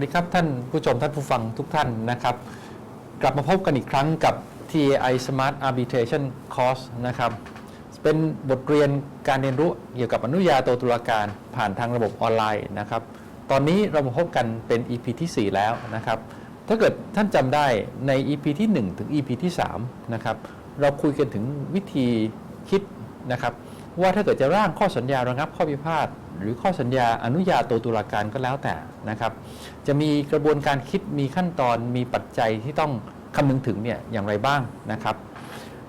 วัสดีครับท่านผู้ชมท่านผู้ฟังทุกท่านนะครับ กลับมาพบกันอีกครั้งกับ TAI Smart Arbitration Course นะครับ เป็นบทเรียนการเรียนรู้เกี่ยวกับอนุญาโตตุลาการผ่านทางระบบออนไลน์นะครับ ตอนนี้เรามาพบกันเป็น EP ที่ 4 แล้วนะครับ ถ้าเกิดท่านจำได้ใน EP ที่ 1 ถึง EP ที่3นะครับเราคุยกันถึงวิธีคิดนะครับ ว่าถ้าเกิดจะร่างข้อสัญญาระงับข้อพิพาทหรือข้อสัญญาอนุญาโตตุลาการก็แล้วแต่นะครับจะมีกระบวนการคิดมีขั้นตอนมีปัจจัยที่ต้องคำนึงถึงเนี่ยอย่างไรบ้างนะครับ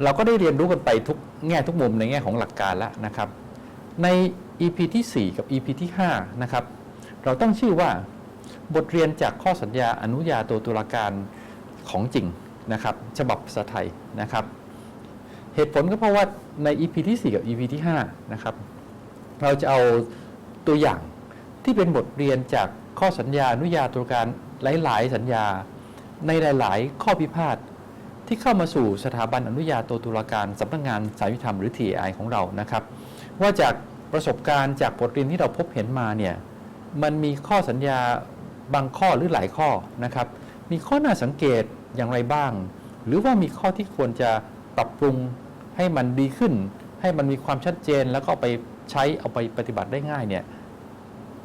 เราก็ได้เรียนรู้กันไปทุกแง่ทุกมุมในแง่ของหลักการแล้วนะครับ ใน EP ที่ 4 กับ EP ที่5นะครับเราตั้งชื่อว่าบทเรียนจากข้อสัญญาอนุญาโตตุลาการของจริงนะครับ ฉบับภาษาไทยนะครับ เหตุผลก็เพราะว่าใน EP ที่ 4 กับ EP ที่ 5 นะครับ เราจะเอาตัวอย่างที่เป็นบทเรียนจากข้อสัญญาอนุญาโตุลาการหลาย ๆ สัญญา ในหลาย ๆ ข้อพิพาทที่เข้ามาสู่สถาบันอนุญาโตตุลาการสำนักงานสายยุติธรรมหรือ TAI ของเรานะครับ ว่าจากประสบการณ์จากบทเรียนที่เราพบเห็นมาเนี่ยมันมีข้อสัญญาบางข้อหรือหลายข้อนะครับ มีข้อน่าสังเกตอย่างไรบ้าง หรือว่ามีข้อที่ควรจะ ปรับปรุงให้มันดีขึ้น ให้มันมีความชัดเจนแล้วก็ไปใช้เอาไปปฏิบัติได้ง่ายเนี่ย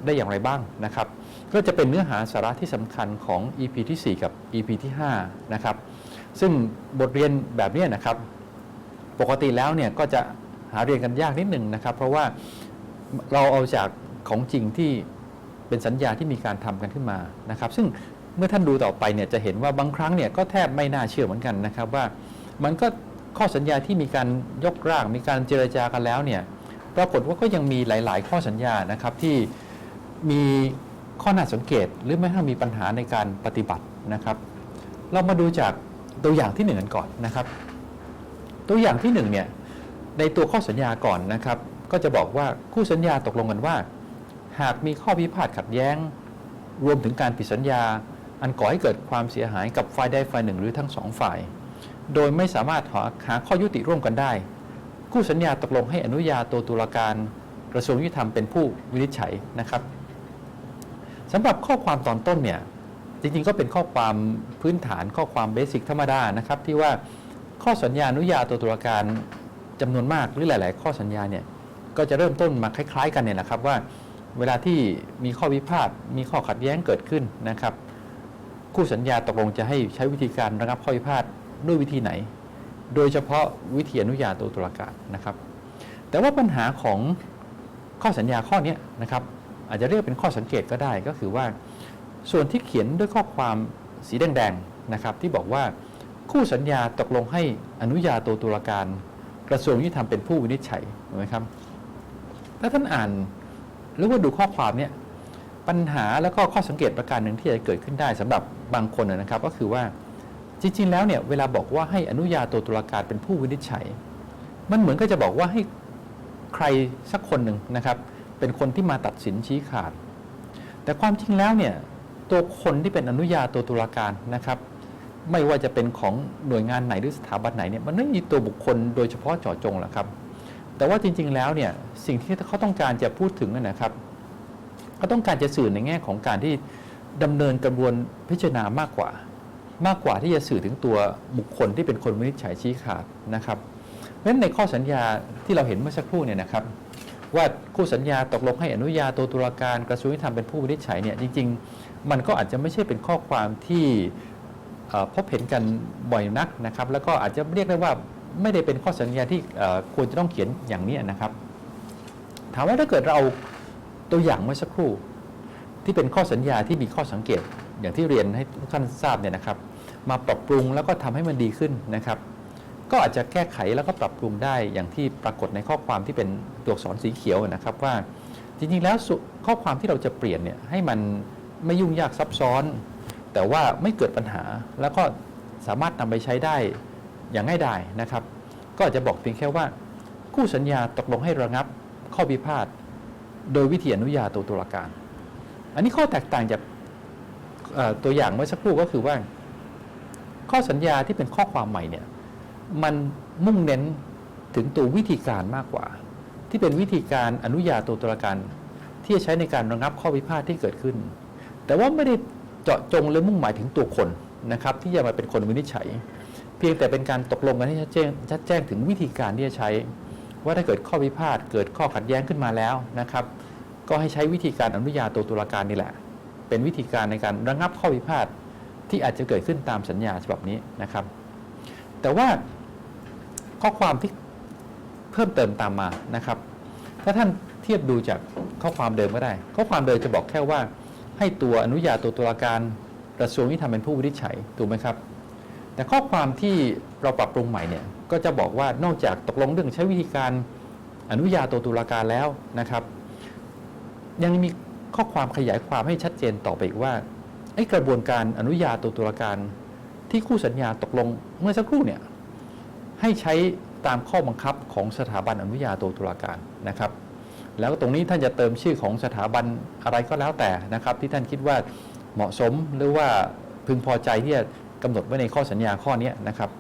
ได้อย่างไรบ้างนะครับ ก็จะเป็นเนื้อหาสาระที่สำคัญของ EP ที่ 4 กับ EP ที่ 5 นะครับ ซึ่งบทเรียนแบบนี้นะครับ ปกติแล้วเนี่ยก็จะหาเรียนกันยากนิดหนึ่งนะครับ เพราะว่าเราเอาจากของจริงที่เป็นสัญญาที่มีการทำกันขึ้นมานะครับ ซึ่งเมื่อท่านดูต่อไปเนี่ยจะเห็นว่าบางครั้งเนี่ยก็แทบไม่น่าเชื่อเหมือนกันนะครับว่ามันก็ ข้อสัญญาที่มีการยกร่างมีการเจรจากันแล้วเนี่ยปรากฏว่าก็ยังมีหลาย ๆ ข้อสัญญานะครับที่มีข้อน่าสังเกตหรือไม่ถ้ามีปัญหาในการปฏิบัตินะครับ เรามาดูจากตัวอย่างที่หนึ่งกันก่อนนะครับ ตัวอย่างที่หนึ่งเนี่ยในตัวข้อสัญญาก่อนนะครับ ก็จะบอกว่าคู่สัญญาตกลงกันว่า หากมีข้อพิพาทขัดแย้ง รวมถึงการผิดสัญญา อันก่อให้เกิดความเสียหายกับฝ่ายใดฝ่ายหนึ่งหรือทั้งสองฝ่าย โดยไม่สามารถหาหาข้อยุติร่วมกันได้ คู่สัญญาตกลงให้อนุญาโตตุลาการกระทรวงยุติธรรมเป็นผู้วินิจฉัยนะครับสำหรับข้อความตอนต้นเนี่ยจริงๆก็เป็นข้อความพื้นฐานข้อความเบสิกธรรมดานะครับที่ว่าข้อสัญญาอนุญาโตตุลาการจำนวนมากหรือหลาย ๆ ข้อสัญญาเนี่ยก็จะเริ่มต้นมาคล้ายๆ กันเนี่ยนะครับว่าเวลาที่มีข้อวิพาทมีข้อขัดแย้งเกิดขึ้นนะครับ คู่สัญญาตกลงจะให้ใช้วิธีการระงับข้อพิพาท ด้วยวิธีไหน โดยเฉพาะวิธีอนุญาโตตุลาการนะครับ แต่ว่าปัญหาของข้อสัญญาข้อนี้นะครับ อาจจะเรียกเป็นข้อสังเกตก็ได้ก็คือว่า ส่วนที่เขียนด้วยข้อความสีแดงๆนะครับ ที่บอกว่าคู่สัญญาตกลงให้อนุญาโตตุลาการกระทรวงยุติธรรมเป็นผู้วินิจฉัยถูกไหมครับ ถ้าท่านอ่านหรือว่าดูข้อความเนี่ยปัญหาแล้วก็ข้อสังเกตประการหนึ่งที่จะเกิดขึ้นได้สำหรับบางคนนะครับ ก็คือว่า จริงๆแล้วเนี่ยเวลาบอกว่าให้อนุญาโตตุลาการเป็นผู้วินิจฉัย มันเหมือนก็จะบอกว่าให้ใครสักคนหนึ่งนะครับเป็นคนที่มาตัดสินชี้ขาด แต่ความจริงแล้วเนี่ยตัวคนที่เป็นอนุญาโตตุลาการนะครับไม่ว่าจะเป็นของหน่วยงานไหนหรือสถาบันไหนเนี่ยมันไม่มีตัวบุคคลโดยเฉพาะเจาะจงหรอกครับ แต่ว่าจริง ๆแล้วเนี่ยสิ่งที่เขาต้องการจะพูดถึงนะครับเขาต้องการจะสื่อในแง่ของการที่ดำเนินกระบวนพิจารณามากกว่า มากกว่าที่จะสื่อถึงตัวบุคคลที่เป็นคนวินิจฉัยชี้ขาดนะครับเพราะฉะนั้นในข้อสัญญาที่เราเห็นเมื่อสักครู่เนี่ยนะครับ ว่าคู่สัญญาตกลงให้อนุญาโตตุลาการกระทรวงยุติธรรมเป็นผู้วินิจฉัยเนี่ยจริง ๆ มันก็อาจจะไม่ใช่เป็นข้อความที่พบเห็นกันบ่อยนักนะครับ แล้วก็อาจจะเรียกได้ว่าไม่ได้เป็นข้อสัญญาที่ควรจะต้องเขียนอย่างนี้นะครับ ถามว่าถ้าเกิดเราตัวอย่างเมื่อสักครู่ที่เป็นข้อสัญญาที่มีข้อสังเกต อย่างที่เรียนให้ทุกท่านทราบเนี่ยนะครับ มาปรับปรุงแล้วก็ทำให้มันดีขึ้นนะครับ ก็อาจจะแก้ไขแล้วก็ปรับปรุงได้อย่างที่ปรากฏในข้อความที่เป็นตัวอักษรสีเขียวนะครับว่าจริงๆแล้วข้อความที่เราจะเปลี่ยนเนี่ยให้มันไม่ยุ่งยากซับซ้อน แต่ว่าไม่เกิดปัญหาแล้วก็สามารถนำไปใช้ได้อย่างง่ายดายนะครับ ก็อาจจะบอกเพียงแค่ว่าคู่สัญญาตกลงให้ระงับข้อพิพาทโดยวิธีอนุญาโตตุลาการ อันนี้ข้อแตกต่างจาก ตัวอย่างเมื่อสักครู่ก็คือว่า ข้อสัญญาที่เป็นข้อความใหม่เนี่ยมันมุ่งเน้นถึงตัววิธีการมากกว่า ที่เป็นวิธีการอนุญาโตตุลาการที่จะใช้ในการระงับข้อพิพาทที่เกิดขึ้น แต่ว่าไม่ได้เจาะจงและมุ่งหมายถึงตัวคนนะครับ ที่จะมาเป็นคนวินิจฉัย เพียงแต่เป็นการตกลงกันให้ชัดแจ้งชัดแจ้งถึงวิธีการที่จะใช้ ว่าถ้าเกิดข้อพิพาทเกิดข้อขัดแย้งขึ้นมาแล้วนะครับ ก็ให้ใช้วิธีการอนุญาโตตุลาการนี่แหละ เป็นวิธีการในการระงับข้อพิพาทที่อาจจะเกิดขึ้นตามสัญญาฉบับนี้นะครับ แต่ว่าข้อความที่เพิ่มเติมตามมานะครับ ถ้าท่านเทียบดูจากข้อความเดิมก็ได้ ข้อความเดิมจะบอกแค่ว่า ให้ตัวอนุญาโตตุลาการกระทรวงยุติธรรมเป็นผู้วินิจฉัยถูกไหมครับ แต่ข้อความที่เราปรับปรุงใหม่เนี่ยก็จะบอกว่านอกจากตกลงเรื่องใช้วิธีการอนุญาโตตุลาการแล้วนะครับ ยังมี ข้อความขยายความให้ชัดเจนต่อไปอีกว่าไอ้กระบวนการอนุญาโตตุลาการที่คู่สัญญาตกลงเมื่อสักครู่เนี่ยให้ใช้ตามข้อบังคับของสถาบันอนุญาโตตุลาการนะครับ แล้วตรงนี้ท่านจะเติมชื่อของสถาบันอะไรก็แล้วแต่นะครับ ที่ท่านคิดว่าเหมาะสมหรือว่าพึงพอใจที่จะกำหนดไว้ในข้อสัญญาข้อนี้นะครับ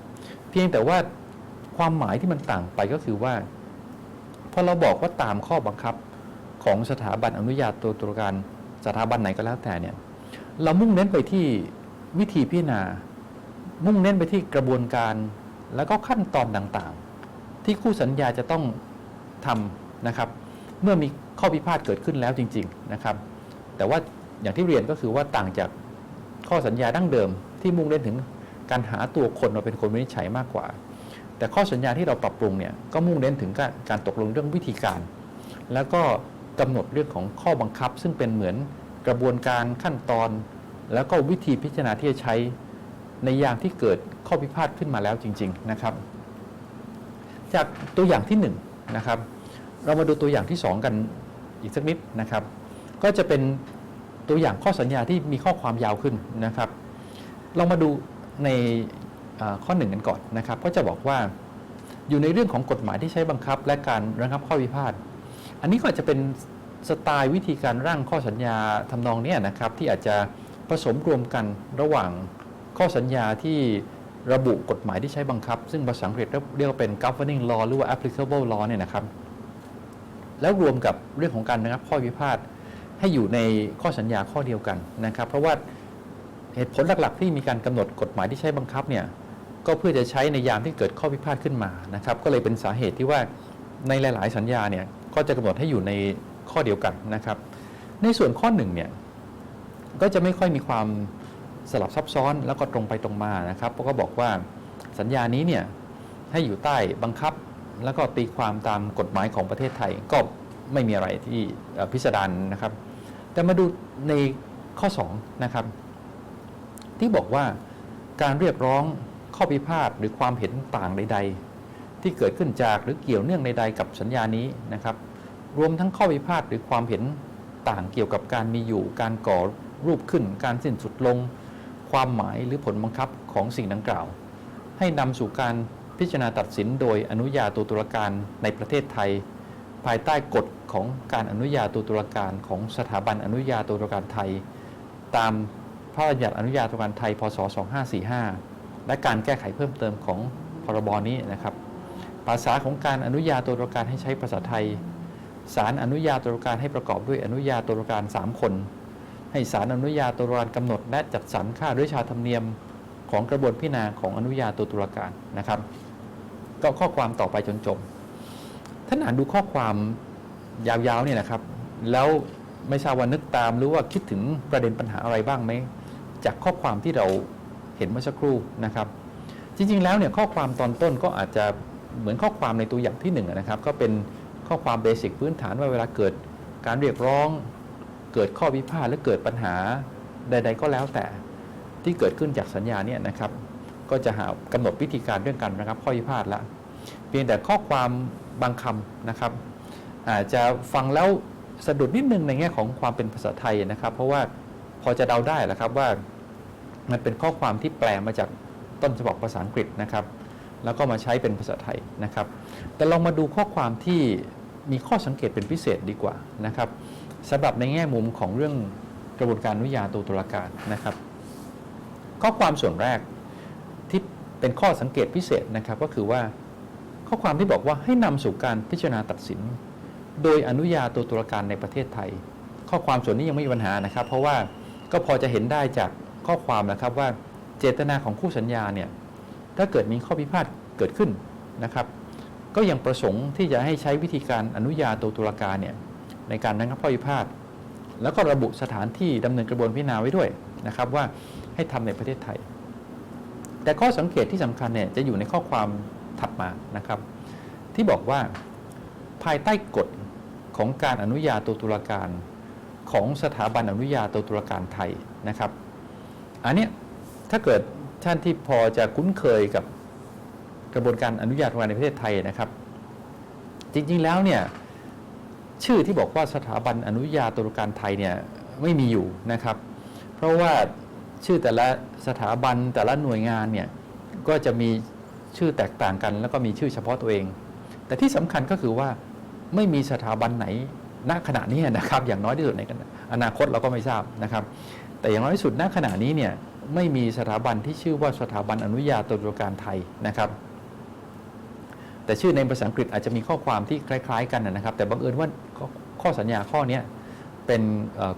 เพียงแต่ว่าความหมายที่มันต่างไปก็คือว่าพอเราบอกว่าตามข้อบังคับ ของสถาบันอนุญาโตตุลาการสถาบันไหนก็แล้วแต่เนี่ยเรามุ่งเน้นไปที่วิธีพิจารณา มุ่งเน้นไปที่กระบวนการ แล้วก็ขั้นตอนต่างๆ ที่คู่สัญญาจะต้องทำนะครับ เมื่อมีข้อพิพาทเกิดขึ้นแล้วจริง ๆนะครับ แต่ว่าอย่างที่เรียนก็คือว่าต่างจากข้อสัญญาดั้งเดิม ที่มุ่งเน้นถึงการหาตัวคนมาเป็นคนวินิจฉัยมากกว่า แต่ข้อสัญญาที่เราปรับปรุงเนี่ยก็มุ่งเน้นถึงการการตกลงเรื่องวิธีการ แล้วก็ กำหนดเรื่องของข้อบังคับ ซึ่งเป็นเหมือนกระบวนการขั้นตอน แล้วก็วิธีพิจารณาที่จะใช้ในยามที่เกิดข้อพิพาทขึ้นมาแล้วจริง ๆนะครับ จากตัวอย่างที่1นงนะครับ เรามาดูตัวอย่างที่ 2 กันอีกสักนิดนะครับ ก็จะเป็นตัวอย่างข้อสัญญาที่มีข้อความยาวขึ้นนะครับ เรามาดูในข้อหนึ่งกันก่อนนะครับ ก็จะบอกว่าอยู่ในเรื่องของกฎหมายที่ใช้บังคับ และการระงับข้อพิพาท อันนี้ก็อาจจะเป็นสไตล์วิธีการร่างข้อสัญญาทำนองนี้นะครับ ที่อาจจะผสมรวมกันระหว่างข้อสัญญาที่ระบุกฎหมายที่ใช้บังคับ ซึ่งภาษาอังกฤษเรียกว่าเป็น governing law หรือว่า applicable law เนี่ยนะครับ แล้วรวมกับเรื่องของการระงับข้อพิพาทให้อยู่ในข้อสัญญาข้อเดียวกันนะครับ เพราะว่าเหตุผลหลักๆ ที่มีการกำหนดกฎหมายที่ใช้บังคับเนี่ยก็เพื่อจะใช้ในยามที่เกิดข้อพิพาทขึ้นมานะครับ ก็เลยเป็นสาเหตุที่ว่าในหลาย ๆ สัญญาเนี่ย ก็จะกำหนดให้อยู่ในข้อเดียวกันนะครับ ในส่วนข้อหนึ่งเนี่ยก็จะไม่ค่อยมีความสลับซับซ้อนแล้วก็ตรงไปตรงมานะครับเพราะก็บอกว่าสัญญานี้เนี่ยให้อยู่ใต้บังคับแล้วก็ตีความตามกฎหมายของประเทศไทยก็ไม่มีอะไรที่พิสดารนะครับ แต่มาดูในข้อ2นะครับที่บอกว่าการเรียกร้องข้อพิพาทหรือความเห็นต่างใด ที่เกิดขึ้นจากหรือเกี่ยวเนื่องใดๆกับสัญญานี้นะครับ รวมทั้งข้อพิพาทหรือความเห็นต่างเกี่ยวกับการมีอยู่ การก่อรูปขึ้น การสิ้นสุดลง ความหมายหรือผลบังคับของสิ่งดังกล่าว ให้นำสู่การพิจารณาตัดสินโดยอนุญาโตตุลาการในประเทศไทย ภายใต้กฎของการอนุญาโตตุลาการของสถาบันอนุญาโตตุลาการไทย ตามพระราชบัญญัติอนุญาโตตุลาการไทย พศ 2545 และการแก้ไขเพิ่มเติมของพรบนี้นะครับ ภาษาของการอนุญาโตตุลาการให้ใช้ภาษาไทยศาลอนุญาโตตุลาการให้ประกอบด้วยอนุญาโตตุลาการ 3 คน ให้ศาลอนุญาโตตุลาการกำหนด และจัดสรรค่าด้วยชาธรรมเนียมของกระบวนพิจารณาของอนุญาโตตุลาการนะครับ ก็ข้อความต่อไปจนจบท่านอ่านดูข้อความยาวๆเนี่ยนะครับ แล้วไม่ทราบว่านึกตามหรือว่าคิดถึงประเด็นปัญหาอะไรบ้างไหมจากข้อความที่เราเห็นเมื่อสักครู่นะครับ จริง ๆ แล้วเนี่ยข้อความตอนต้นก็อาจจะ เหมือนข้อความในตัวอย่างที่หนึ่งนะครับ ก็เป็นข้อความเบสิกพื้นฐานว่าเวลาเกิดการเรียกร้อง เกิดข้อพิพาทหรือเกิดปัญหาใด ๆ ก็แล้วแต่ที่เกิดขึ้นจากสัญญาเนี่ยนะครับ ก็จะหากำหนดวิธีการเรื่องการระงับข้อพิพาทล้วเพียงแต่ข้อความบางคำนะครับ อาจจะฟังแล้วสะดุดนิดนึงในแง่ของความเป็นภาษาไทยนะครับ เพราะว่าพอจะเดาได้แหละครับว่ามันเป็นข้อความที่แปลมาจากต้นฉบับภาษาอังกฤษนะครับ แล้วก็มาใช้เป็นภาษาไทยนะครับ แต่ลองมาดูข้อความที่มีข้อสังเกตเป็นพิเศษดีกว่านะครับสำหรับในแง่มุมของเรื่องกระบวนการอนุญาโตตุลาการนะครับ ข้อความส่วนแรกที่เป็นข้อสังเกตพิเศษนะครับก็คือว่าข้อความที่บอกว่าให้นำสู่การพิจารณาตัดสิน โดยอนุญาโตตุลาการในประเทศไทย ข้อความส่วนนี้ยังไม่มีปัญหานะครับ เพราะว่าก็พอจะเห็นได้จากข้อความนะครับว่าเจตนาของคู่สัญญาเนี่ย ถ้าเกิดมีข้อพิพาทเกิดขึ้นนะครับ ก็ยังประสงค์ที่จะให้ใช้วิธีการอนุญาโตตุลาการเนี่ยในการระงับข้อพิพาทแล้วก็ระบุสถานที่ดำเนินกระบวนพิจารณาไว้ด้วยนะครับว่าให้ทำในประเทศไทย แต่ข้อสังเกตที่สำคัญเนี่ยจะอยู่ในข้อความถัดมานะครับ ที่บอกว่าภายใต้กฎของการอนุญาโตตุลาการของสถาบันอนุญาโตตุลาการไทยนะครับ อันเนี้ยถ้าเกิด ท่านที่พอจะคุ้นเคยกับกระบวนการอนุญาตงานในประเทศไทยนะครับ จริงๆแล้วเนี่ยชื่อที่บอกว่าสถาบันอนุญาโตตุลาการไทยเนี่ยไม่มีอยู่นะครับ เพราะว่าชื่อแต่ละสถาบันแต่ละหน่วยงานเนี่ยก็จะมีชื่อแตกต่างกัน แล้วก็มีชื่อเฉพาะตัวเอง แต่ที่สำคัญก็คือว่าไม่มีสถาบันไหนณขณะนี้นะครับ อย่างน้อยที่สุดในอนาคตเราก็ไม่ทราบนะครับ แต่อย่างน้อยที่สุดณขณะนี้เนี่ย ไม่มีสถาบันที่ชื่อว่าสถาบันอนุญาโตตุลาการไทยนะครับ แต่ชื่อในภาษาอังกฤษอาจจะมีข้อความที่คล้าย ๆ กันนะครับ แต่บังเอิญว่าข้อข้อสัญญาข้อนี้เป็น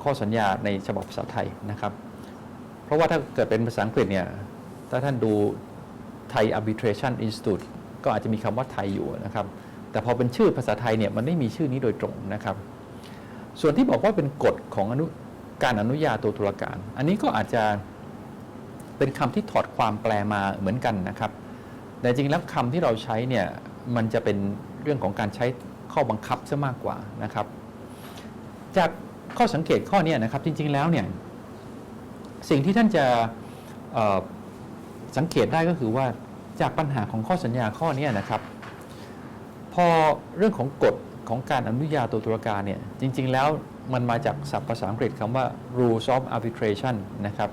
ข้อสัญญาในฉบับภาษาไทยนะครับ เพราะว่าถ้าเกิดเป็นภาษาอังกฤษเนี่ยถ้าท่านดูไทย Arbitration Institute ก็อาจจะมีคำว่าไทยอยู่นะครับ แต่พอเป็นชื่อภาษาไทยเนี่ยมันไม่มีชื่อนี้โดยตรงนะครับ ส่วนที่บอกว่าเป็นกฎของอนุการอนุญาโตตุลาการ อันนี้ก็อาจจะ เป็นคำที่ถอดความแปลมาเหมือนกันนะครับ แต่จริงแล้วคำที่เราใช้เนี่ยมันจะเป็นเรื่องของการใช้ข้อบังคับซะมากกว่านะครับ จากข้อสังเกตข้อนี้นะครับจริงๆแล้วเนี่ยสิ่งที่ท่านจะสังเกตได้ก็คือว่าจากปัญหาของข้อสัญญาข้อนี้นะครับ พอเรื่องของกฎของการอนุญาโตตุลาการเนี่ยจริง ๆ แล้วมันมาจากศัพท์ภาษาอังกฤษคำว่า rules of arbitration นะครับ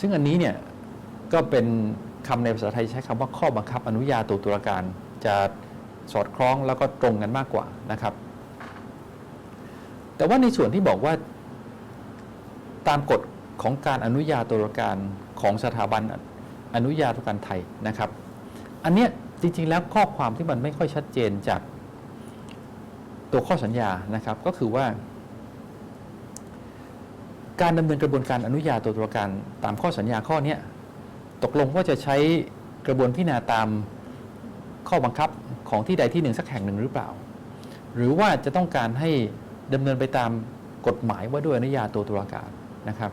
ซึ่งอันนี้เนี่ยก็เป็นคำในภาษาไทยใช้คำว่าข้อบังคับอนุญาโตตุลาการจะสอดคล้องแล้วก็ตรงกันมากกว่านะครับ แต่ว่าในส่วนที่บอกว่า ตามกฎของการอนุญาโตตุลาการของสถาบันอนุญาโตตุลาการไทยนะครับ อันเนี้ยจริง ๆ แล้วข้อความที่มันไม่ค่อยชัดเจนจากตัวข้อสัญญานะครับ ก็คือว่า การดำเนินกระบวนการอนุญาโตตุลาการตามข้อสัญญาข้อนี้ตกลงว่าจะใช้กระบวนพิจารณาตามข้อบังคับของที่ใดที่หนึ่งสักแห่งหนึ่งหรือเปล่า หรือว่าจะต้องการให้ดำเนินไปตามกฎหมายว่าด้วยอนุญาโตตุลาการนะครับ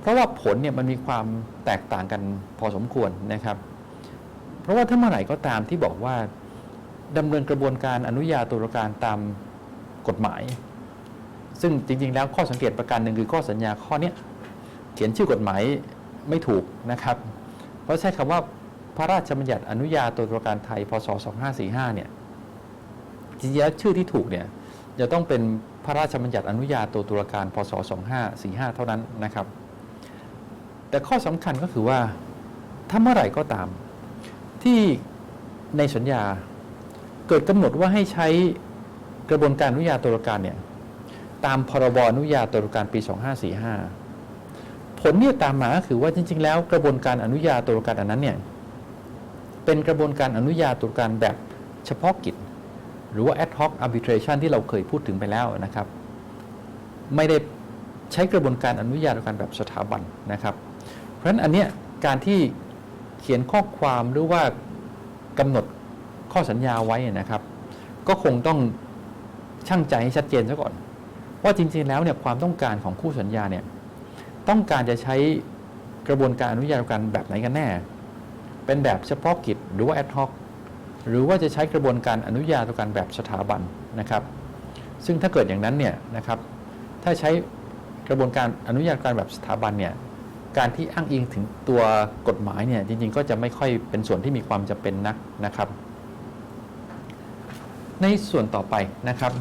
เพราะว่าผลเนี่ยมันมีความแตกต่างกันพอสมควรนะครับ เพราะว่าถ้าเมื่อไหร่ก็ตามที่บอกว่าดำเนินกระบวนการอนุญาโตตุลาการตามกฎหมาย ซึ่งจริง ๆ แล้วข้อสังเกตประการหนึ่งคือข้อสัญญาข้อนี้เขียนชื่อกฎหมายไม่ถูกนะครับ เพราะใช้คำว่าพระราชบัญญัติอนุญาโตตุลาการไทยพศ 2545 เนี่ยจริงๆแล้วชื่อที่ถูกเนี่ยจะต้องเป็นพระราชบัญญัติอนุญาโตตุลาการพศ 2545 เท่านั้นนะครับ แต่ข้อสำคัญก็คือว่าถ้าเมื่อไหร่ก็ตาม ที่ในสัญญาเกิดกำหนดว่าให้ใช้กระบวนการอนุญาโตตุลาการเนี่ย ตามพรบอนุญาโตตุลาการปี 2545 ผลเนี่ยตามมาก็คือว่าจริง ๆ แล้วกระบวนการอนุญาโตตุลาการอันนั้นเนี่ยเป็นกระบวนการอนุญาโตตุลาการแบบเฉพาะกิจ หรือว่า ad hoc arbitration ที่เราเคยพูดถึงไปแล้วนะครับ ไม่ได้ใช้กระบวนการอนุญาโตตุลาการแบบสถาบันนะครับ เพราะฉะนั้นอันเนี้ยการที่เขียนข้อความหรือว่ากำหนดข้อสัญญาไว้นะครับ ก็คงต้องชั่งใจให้ชัดเจนซะก่อน ว่าจริงๆแล้วเนี่ยความต้องการของคู่สัญญาเนี่ยต้องการจะใช้กระบวนการอนุญาตการแบบไหนกันแน่ เป็นแบบเฉพาะกิจหรือว่า ad hoc หรือว่าจะใช้กระบวนการอนุญาตการแบบสถาบันนะครับ ซึ่งถ้าเกิดอย่างนั้นเนี่ยนะครับถ้าใช้กระบวนการอนุญาตการแบบสถาบันเนี่ยการที่อ้างอิงถึงตัวกฎหมายเนี่ยจริงๆ ก็จะไม่ค่อยเป็นส่วนที่มีความจำเป็นนักนะครับ ในส่วนต่อไปนะครับ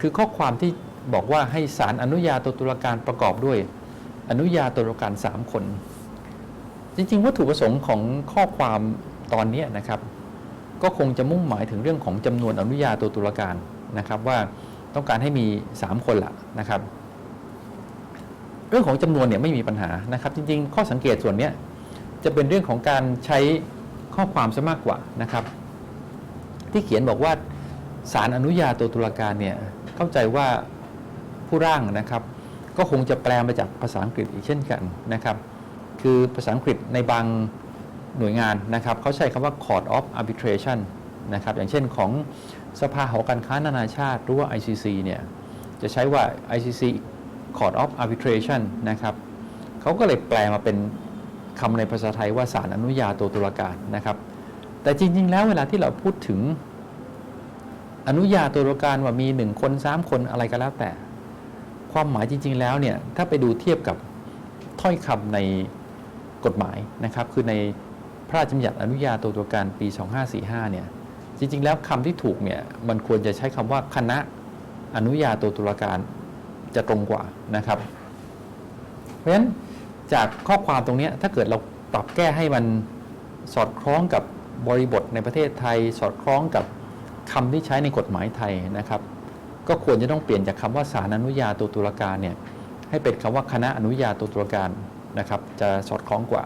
คือข้อความที่ บอกว่าให้ศาลอนุญาโตตุลาการประกอบด้วย อนุญาโตตุลาการ3คน จริง ๆ วัตถุประสงค์ของข้อความตอนนี้นะครับ ก็คงจะมุ่งหมายถึงเรื่องของจำนวนอนุญาโตตุลาการนะครับว่าต้องการให้มี 3 คนละนะครับ เรื่องของจำนวนเนี่ยไม่มีปัญหานะครับ จริง ๆ ข้อสังเกตส่วนนี้จะเป็นเรื่องของการใช้ข้อความซะมากกว่านะครับ ที่เขียนบอกว่าศาลอนุญาโตตุลาการเนี่ยเข้าใจว่า ผู้ร่างนะครับ ก็คงจะแปลมาจากภาษาอังกฤษอีกเช่นกันนะครับ คือภาษาอังกฤษในบางหน่วยงานนะครับเขาใช้คำว่า court of arbitration นะครับอย่างเช่นของสภาหอการค้านานาชาติหรือว่า ICC เนี่ยจะใช้ว่า ICC court of arbitration นะครับเขาก็เลยแปลมาเป็นคำในภาษาไทยว่าศาลอนุญาโตตุลาการนะครับ แต่จริง ๆ แล้วเวลาที่เราพูดถึงอนุญาโตตุลาการว่ามี 1 คน 3 คนอะไรก็แล้วแต่ ความหมายจริง ๆ แล้วเนี่ยถ้าไปดูเทียบกับถ้อยคำในกฎหมายนะครับคือในพระราชบัญญัติอนุญาโตตุลาการปี 2545เนี่ยจริง ๆ แล้วคำที่ถูกเนี่ยมันควรจะใช้คำว่าคณะอนุญาโตตุลาการจะตรงกว่านะครับ เพราะฉะนั้นจากข้อความตรงนี้ถ้าเกิดเราปรับแก้ให้มันสอดคล้องกับบริบทในประเทศไทย สอดคล้องกับคำที่ใช้ในกฎหมายไทยนะครับ ก็ควรจะต้องเปลี่ยนจากคำว่าศาลอนุญาโตตุลาการเนี่ยให้เป็นคำว่าคณะอนุญาโตตุลาการนะครับจะสอดคล้องกว่า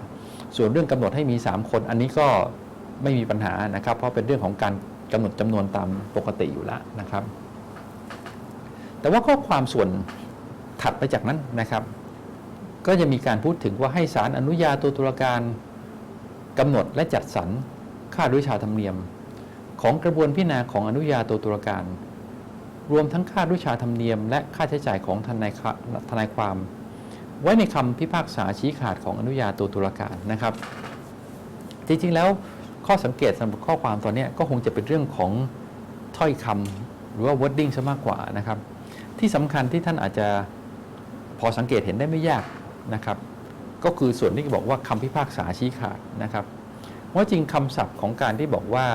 ส่วนเรื่องกำหนดให้มี 3 คน อันนี้ก็ไม่มีปัญหานะครับ เพราะเป็นเรื่องของการกำหนดจำนวนตามปกติอยู่แล้วนะครับ แต่ว่าข้อความส่วนถัดไปจากนั้นนะครับ ก็จะมีการพูดถึงว่าให้ศาลอนุญาโตตุลาการกำหนดและจัดสรรค่าด้วยชาธรรมเนียม ของกระบวนพิจารณาของอนุญาโตตุลาการ รวมทั้งค่าด้วยชาธรรมเนียม และค่าใช้จ่ายของทนายควทนายความ ไว้ในคำพิพากษาชี้ขาดของอนุญาโตตุลาการนะครับ จริงๆแล้วข้อสังเกตสำหรับข้อความตอนนี้ก็คงจะเป็นเรื่องของถ้อยคำหรือว่า wording ซะมากกว่านะครับ ที่สำคัญที่ท่านอาจจะพอสังเกตเห็นได้ไม่ยากนะครับ ก็คือส่วนที่บอกว่าคำพิพากษาชี้ขาดนะครับว่าจริงคำศัพท์ของการที่บอกว่า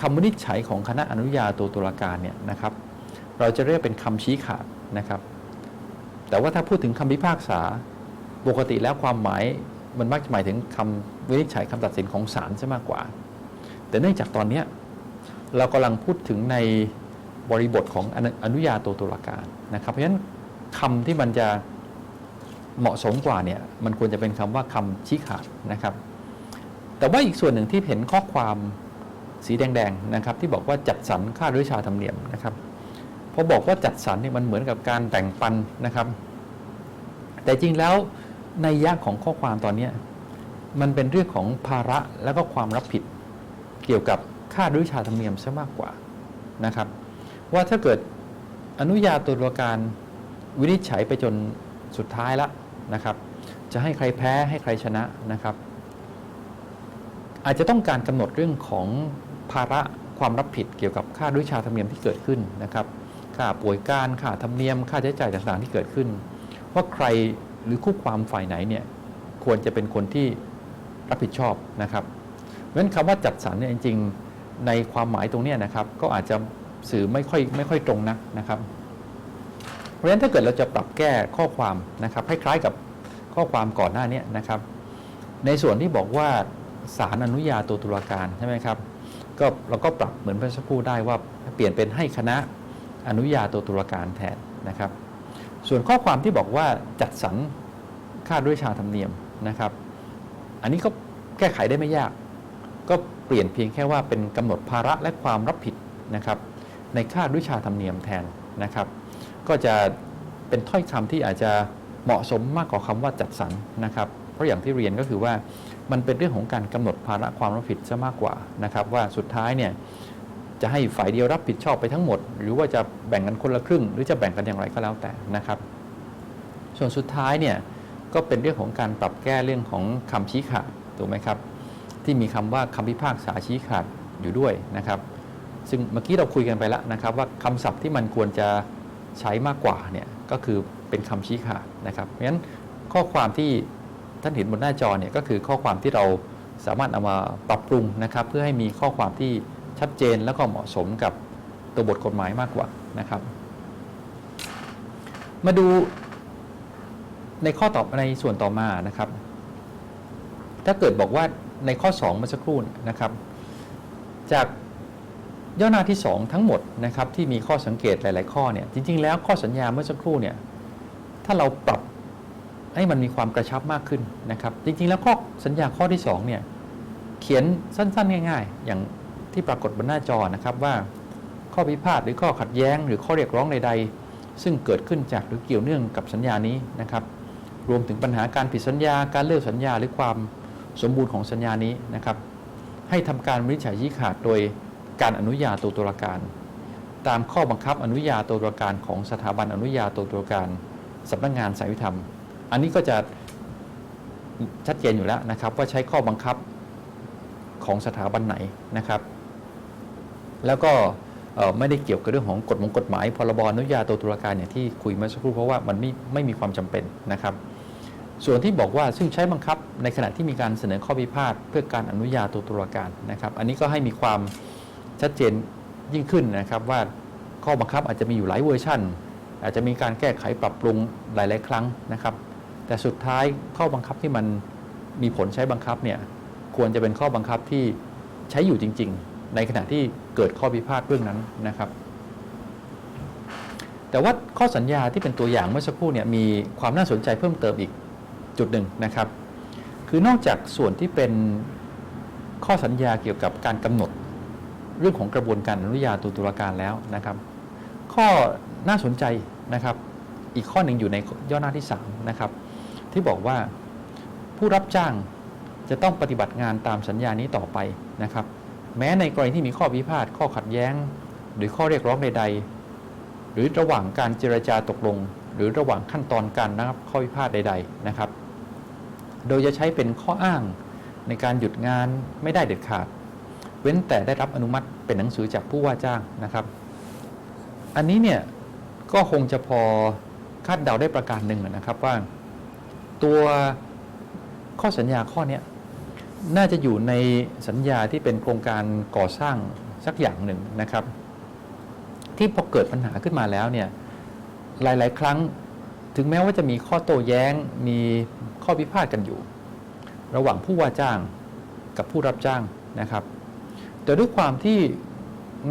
คำวินิจฉัยของคณะอนุญาโตตุลาการเนี่ยนะครับ เราจะเรียกเป็นคำชี้ขาดนะครับ แต่ว่าถ้าพูดถึงคำพิพากษาปกติแล้วความหมายมันมักจะหมายถึงคำวินิจฉัยคำตัดสินของศาลซะมากกว่า แต่เนื่องจากตอนนี้เรากำลังพูดถึงในบริบทของอนอนุญาโตตุลาการนะครับ เพราะฉะนั้นคำที่มันจะเหมาะสมกว่าเนี่ยมันควรจะเป็นคำว่าคำชี้ขาดนะครับ แต่ว่าอีกส่วนหนึ่งที่เห็นข้อความ สีแดงๆนะครับที่บอกว่าจัดสรรค่าด้วยชาธรรมเนียมนะครับพอบอกว่าจัดสรรเนี่ยมันเหมือนกับการแบ่งปันนะครับ แต่จริงแล้วในยะของข้อความตอนนี้มันเป็นเรื่องของภาระแล้วก็ความรับผิด เกี่ยวกับค่าด้วยชาธรรมเนียมซะมากกว่านะครับ ว่าถ้าเกิดอนุญาโตตุลาการวินิจฉัยไปจนสุดท้ายละนะครับ จะให้ใครแพ้ให้ใครชนะนะครับ อาจจะต้องการกำหนดเรื่องของ ภาระความรับผิดเกี่ยวกับค่าด้วยชาธรรมเนียมที่เกิดขึ้นนะครับค่าป่วยการค่าธรรมเนียม ค่าใช้จ่ายต่างๆที่เกิดขึ้น ว่าใครหรือคู่ความฝ่ายไหนเนี่ยควรจะเป็นคนที่รับผิดชอบนะครับเพราะฉะนั้นคำว่าจัดสรรเนี่ยจริงๆในความหมายตรงนี้นะครับ ก็อาจจะสื่อไม่ค่อยไม่ค่อยตรงนักนะครับ เพราะฉะนั้นถ้าเกิดเราจะปรับแก้ข้อความนะครับคล้ายๆกับข้อความก่อนหน้านี้นะครับ ในส่วนที่บอกว่าศาลอนุญาโตตุลาการใช่ไหมครับ ก็เราก็ปรับเหมือนเมื่อสักครู่ได้ว่าเปลี่ยนเป็นให้คณะอนุญาโตตุลาการแทนนะครับ ส่วนข้อความที่บอกว่าจัดสรรค่าด้วยชาธรรมเนียมนะครับ อันนี้ก็แก้ไขได้ไม่ยาก ก็เปลี่ยนเพียงแค่ว่าเป็นกำหนดภาระและความรับผิดนะครับ ในค่าด้วยชาธรรมเนียมแทนนะครับ ก็จะเป็นถ้อยคำที่อาจจะเหมาะสมมากกว่าคำว่าจัดสรรนะครับ เพราะอย่างที่เรียนก็คือว่า มันเป็นเรื่องของการกำหนดภาระความรับผิดซะมากกว่านะครับว่าสุดท้ายเนี่ยจะให้ฝ่ายเดียวรับผิดชอบไปทั้งหมด หรือว่าจะแบ่งกันคนละครึ่ง หรือจะแบ่งกันอย่างไรก็แล้วแต่นะครับ ส่วนสุดท้ายเนี่ยก็เป็นเรื่องของการปรับแก้เรื่องของคำชี้ขาดถูกไหมครับ ที่มีคำว่าคำพิพากษาชี้ขาดอยู่ด้วยนะครับ ซึ่งเมื่อกี้เราคุยกันไปแล้วนะครับ ว่าคำศัพท์ที่มันควรจะใช้มากกว่าเนี่ยก็คือเป็นคำชี้ขาดนะครับเพราะฉะนั้นข้อความที่ ท่านเห็นบนหน้าจอเนี่ยก็คือข้อความที่เราสามารถเอามาปรับปรุงนะครับ เพื่อให้มีข้อความที่ชัดเจนแล้วก็เหมาะสมกับตัวบทกฎหมายมากกว่านะครับ มาดูในข้อตอบในส่วนต่อมานะครับ ถ้าเกิดบอกว่าในข้อ 2 เมื่อสักครู่นะครับ จากย่อหน้าที่ 2 ทั้งหมดนะครับที่มีข้อสังเกตหลาย ๆ ข้อเนี่ยจริง ๆ แล้วข้อสัญญาเมื่อสักครู่เนี่ยถ้าเราปรับ ให้มันมีความกระชับมากขึ้นนะครับจริงๆ แล้วข้อสัญญาข้อที่2เนี่ยเขียนสั้นๆ ง่าย ๆ อย่างที่ปรากฏบนหน้าจอนะครับว่าข้อพิพาทหรือข้อขัดแย้ง หรือข้อเรียกร้องใด ๆ ซึ่งเกิดขึ้นจากหรือเกี่ยวเนื่องกับสัญญานี้นะครับรวมถึงปัญหาการผิดสัญญาการเลิกสัญญาหรือความสมบูรณ์ของสัญญานี้นะครับ ให้ทำการวินิจฉัยชี้ขาดโดยการอนุญาโตตุลาการ ตามข้อบังคับอนุญาโตตุลาการของสถาบันอนุญาโตตุลาการสำนักงานสายยุติธรรม อันนี้ก็จะชัดเจนอยู่แล้วนะครับ ว่าใช้ข้อบังคับของสถาบันไหนนะครับ แล้วก็ไม่ได้เกี่ยวกับเรื่องของกฎมงกฎหมายพรบอนุญาโตตุลาการอย่างที่คุยเมื่อสักครู่เพราะว่ามันไม่ไม่มีความจำเป็นนะครับ ส่วนที่บอกว่าซึ่งใช้บังคับในขณะที่มีการเสนอข้อพิพาทเพื่อการอนุญาโตตุลาการนะครับ อันนี้ก็ให้มีความชัดเจนยิ่งขึ้นนะครับว่าข้อบังคับอาจจะมีอยู่หลายเวอร์ชันอาจจะมีการแก้ไขปรับปรุงหลาย ๆ ครั้งนะครับ แต่สุดท้ายข้อบังคับที่มันมีผลใช้บังคับเนี่ยควรจะเป็นข้อบังคับที่ใช้อยู่จริง ๆ ในขณะที่เกิดข้อพิพาทเรื่องนั้นนะครับ แต่ว่าข้อสัญญาที่เป็นตัวอย่างเมื่อสักครู่เนี่ยมีความน่าสนใจเพิ่มเติมอีกจุดหนึ่งนะครับ คือนอกจากส่วนที่เป็นข้อสัญญาเกี่ยวกับการกำหนดเรื่องของกระบวนการอนุญาโตตุลาการแล้วนะครับ ข้อน่าสนใจนะครับ อีกข้อหนึ่งอยู่ในย่อหน้าที่3นะครับ ที่บอกว่าผู้รับจ้างจะต้องปฏิบัติงานตามสัญญานี้ต่อไปนะครับ แม้ในกรณีที่มีข้อพิพาทข้อขัดแย้ง หรือข้อเรียกร้องใด ๆ หรือระหว่างการเจรจาตกลง หรือระหว่างขั้นตอนการระงับข้อพิพาทใด ๆนะครับ โดยจะใช้เป็นข้ออ้างในการหยุดงานไม่ได้เด็ดขาด เว้นแต่ได้รับอนุมัติเป็นหนังสือจากผู้ว่าจ้างนะครับ อันนี้เนี่ยก็คงจะพอคาดเดาได้ประการหนึ่งนะครับว่า ตัวข้อสัญญาข้อนี้น่าจะอยู่ในสัญญาที่เป็นโครงการก่อสร้างสักอย่างหนึ่งนะครับ ที่พอเกิดปัญหาขึ้นมาแล้วเนี่ยหลาย ๆ ครั้งถึงแม้ว่าจะมีข้อโต้แย้งมีข้อพิพาทกันอยู่ ระหว่างผู้ว่าจ้างกับผู้รับจ้างนะครับ แต่ด้วยความที่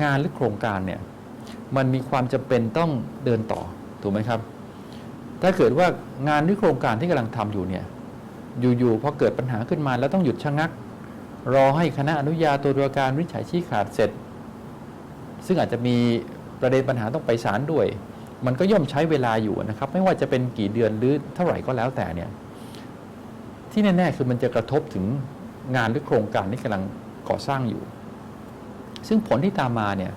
งานหรือโครงการเนี่ยมันมีความจำเป็นต้องเดินต่อถูกไหมครับ ถ้าเกิดว่างานหรือโครงการที่กำลังทำอยู่เนี่ยอยู่ๆพอเกิดปัญหาขึ้นมาแล้วต้องหยุดชะงัก รอให้คณะอนุญาโตตุลาการวิจัยชี้ขาดเสร็จ ซึ่งอาจจะมีประเด็นปัญหาต้องไปศาลด้วย มันก็ย่อมใช้เวลาอยู่นะครับ ไม่ว่าจะเป็นกี่เดือนหรือเท่าไหร่ก็แล้วแต่เนี่ยที่แน่ๆคือมันจะกระทบถึงงานหรือโครงการที่กำลังก่อสร้างอยู่ ซึ่งผลที่ตามมาเนี่ย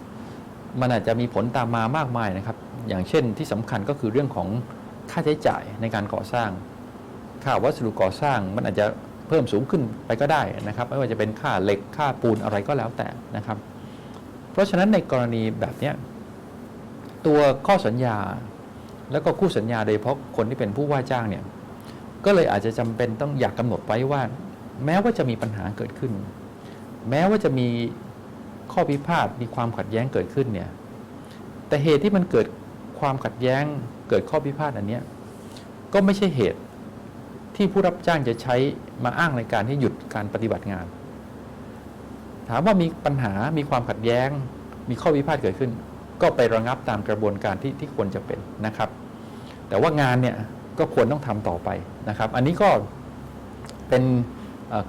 มันอาจจะมีผลตามมามากมายนะครับ อย่างเช่นที่สำคัญก็คือเรื่องของ ค่าใช้จ่ายในการก่อสร้าง ค่าวัสดุก่อสร้างมันอาจจะเพิ่มสูงขึ้นไปก็ได้นะครับ ไม่ว่าจะเป็นค่าเหล็กค่าปูนอะไรก็แล้วแต่นะครับ เพราะฉะนั้นในกรณีแบบนี้ตัวข้อสัญญาแล้วก็คู่สัญญาโดยเฉพาะคนที่เป็นผู้ว่าจ้างเนี่ยก็เลยอาจจะจำเป็นต้องอยากกำหนดไว้ว่า แม้ว่าจะมีปัญหาเกิดขึ้น แม้ว่าจะมีข้อพิพาทมีความขัดแย้งเกิดขึ้นเนี่ยแต่เหตุที่มันเกิด ความขัดแย้งเกิดข้อพิพาทอันนี้ก็ไม่ใช่เหตุที่ผู้รับจ้างจะใช้มาอ้างในการที่หยุดการปฏิบัติงาน ถามว่ามีปัญหามีความขัดแย้ง มีข้อพิพาทเกิดขึ้น ก็ไประงับตามกระบวนการที่ที่ควรจะเป็นนะครับ แต่ว่างานเนี่ยก็ควรต้องทำต่อไปนะครับ อันนี้ก็เป็น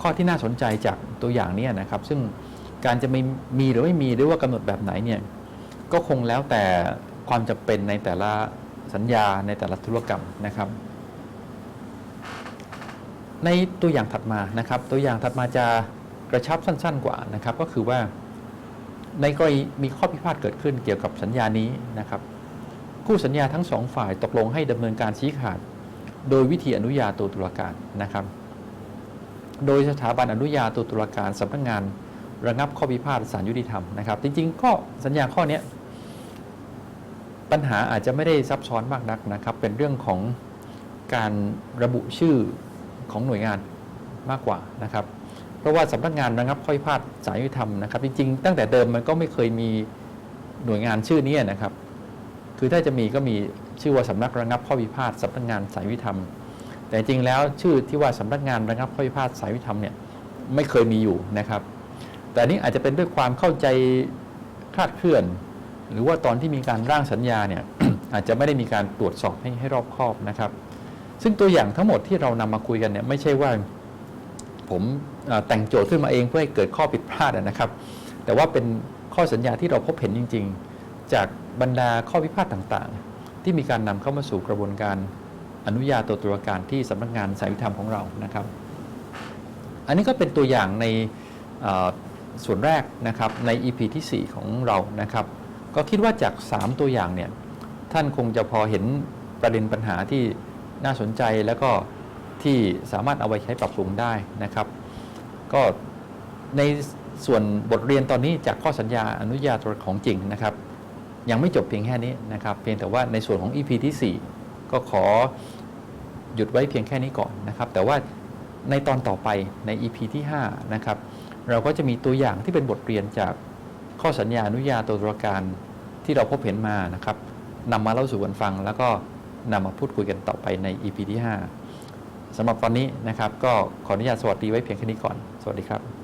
ข้อที่น่าสนใจจากตัวอย่างนี้นะครับ ซึ่งการจะมีมีหรือไม่มีหรือว่ากำหนดแบบไหนเนี่ยก็คงแล้วแต่ ความจำเป็นในแต่ละสัญญาในแต่ละธุรกรรมนะครับ ในตัวอย่างถัดมานะครับ ตัวอย่างถัดมาจะกระชับสั้น ๆ กว่านะครับ ก็คือว่าในกรณีมีข้อพิพาทเกิดขึ้นเกี่ยวกับสัญญานี้นะครับคู่สัญญาทั้งสองฝ่ายตกลงให้ดำเนินการชี้ขาด โดยวิธีอนุญาโตตุลาการนะครับ โดยสถาบันอนุญาโตตุลาการสำนักงาน ระงับข้อพิพาทศาลยุติธรรมนะครับ จริงๆ ก็สัญญาข้อนี้ ปัญหาอาจจะไม่ได้ซับซ้อนมากนักนะครับ เป็นเรื่องของการระบุชื่อของหน่วยงานมากกว่านะครับ เพราะว่าสำนักงานระงับข้อพิพาทศาลยุติธรรมนะครับ จริง ๆ ตั้งแต่เดิมมันก็ไม่เคยมีหน่วยงานชื่อนี้นะครับ คือถ้าจะมีก็มีชื่อว่าสำนักระงับข้อพิพาทสำนักงานสายวิธรรม แต่จริงแล้วชื่อที่ว่าสำนักงานระงับข้อพิพาทสายวิธรรมเนี่ยไม่เคยมีอยู่นะครับ แต่นนี้อาจจะเป็นด้วยความเข้าใจคลาดเคลื่อน หรือว่าตอนที่มีการร่างสัญญาเนี่ยอาจจะไม่ได้มีการตรวจสอบให้ให้รอบคอบนะครับ ซึ่งตัวอย่างทั้งหมดที่เรานำมาคุยกันเนี่ยไม่ใช่ว่าผมแต่งโจทย์ขึ้นมาเองเพื่อให้เกิดข้อผิดพลาดนะครับ แต่ว่าเป็นข้อสัญญาที่เราพบเห็นจริง ๆ จากบรรดาข้อพิพาทต่างๆ ที่มีการนำเข้ามาสู่กระบวนการอนุญาโตตุลาการที่สำนักงานสายยุติธรรมของเรานะครับ อันนี้ก็เป็นตัวอย่างในส่วนแรกนะครับใน EP ที่ 4 ของเรานะครับ ก็คิดว่าจาก 3 ตัวอย่างเนี่ยท่านคงจะพอเห็นประเด็นปัญหาที่น่าสนใจแล้วก็ที่สามารถเอาไปใช้ปรับปรุงได้นะครับ ก็ในส่วนบทเรียนตอนนี้จากข้อสัญญาอนุญาโตของจริงนะครับ ยังไม่จบเพียงแค่นี้นะครับ เพียงแต่ว่าในส่วนของ EP ที่ 4 ก็ขอหยุดไว้เพียงแค่นี้ก่อนนะครับ แต่ว่าในตอนต่อไปใน EP ที่5นะครับเราก็จะมีตัวอย่างที่เป็นบทเรียนจาก ข้อสัญญาอนุญาโตตุลาการที่เราพบเห็นมานะครับนำมาเล่าสู่กันฟัง แล้วก็นำมาพูดคุยกันต่อไปใน EP ที่ 5สำหรับตอนนี้นะครับ ก็ขออนุญาตสวัสดีไว้เพียงแค่นี้ก่อน สวัสดีครับ